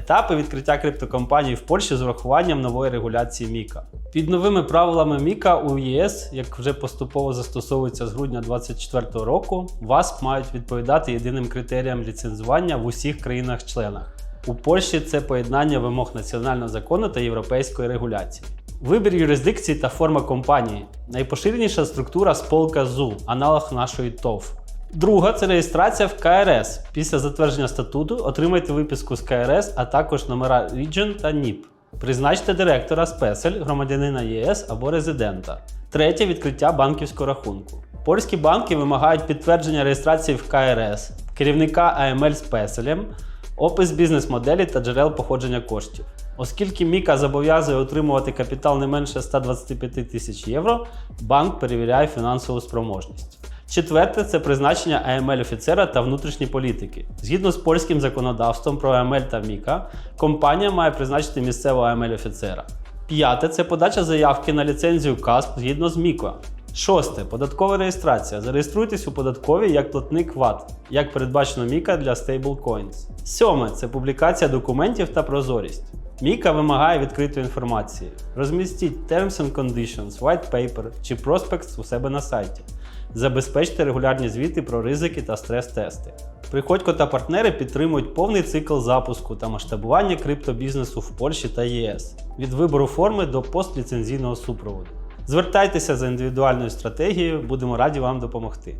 Етапи відкриття криптокомпаній в Польщі з урахуванням нової регуляції Міка. Під новими правилами Міка у ЄС, як вже поступово застосовується з грудня 2024 року, ВАСП мають відповідати єдиним критеріям ліцензування в усіх країнах-членах. У Польщі це поєднання вимог національного закону та європейської регуляції. Вибір юрисдикції та форма компанії. Найпоширеніша структура сполка ЗУ, аналог нашої ТОВ. Друга це реєстрація в КРС. Після затвердження статуту отримайте виписку з КРС, а також номера Region та НІП. Призначте директора спесель, громадянина ЄС або резидента. Третє відкриття банківського рахунку. Польські банки вимагають підтвердження реєстрації в КРС, керівника АМЛ спеселем, опис бізнес-моделі та джерел походження коштів. Оскільки Міка зобов'язує отримувати капітал не менше 125 тисяч євро, банк перевіряє фінансову спроможність. Четверте це призначення АМЛ офіцера та внутрішні політики. Згідно з польським законодавством про АМЛ та Міка, компанія має призначити місцевого АМЛ офіцера. П'яте це подача заявки на ліцензію КАСП згідно з МІКО. Шосте податкова реєстрація. Зареєструйтесь у податковій як платник ВАТ, як передбачено Міка для stablecoins. Сьоме це публікація документів та прозорість. Міка вимагає відкритої інформації. Розмістіть Terms and Conditions, White Paper чи Prospects у себе на сайті. Забезпечте регулярні звіти про ризики та стрес-тести. Приходько та партнери підтримують повний цикл запуску та масштабування криптобізнесу в Польщі та ЄС від вибору форми до постліцензійного супроводу. Звертайтеся за індивідуальною стратегією, будемо раді вам допомогти.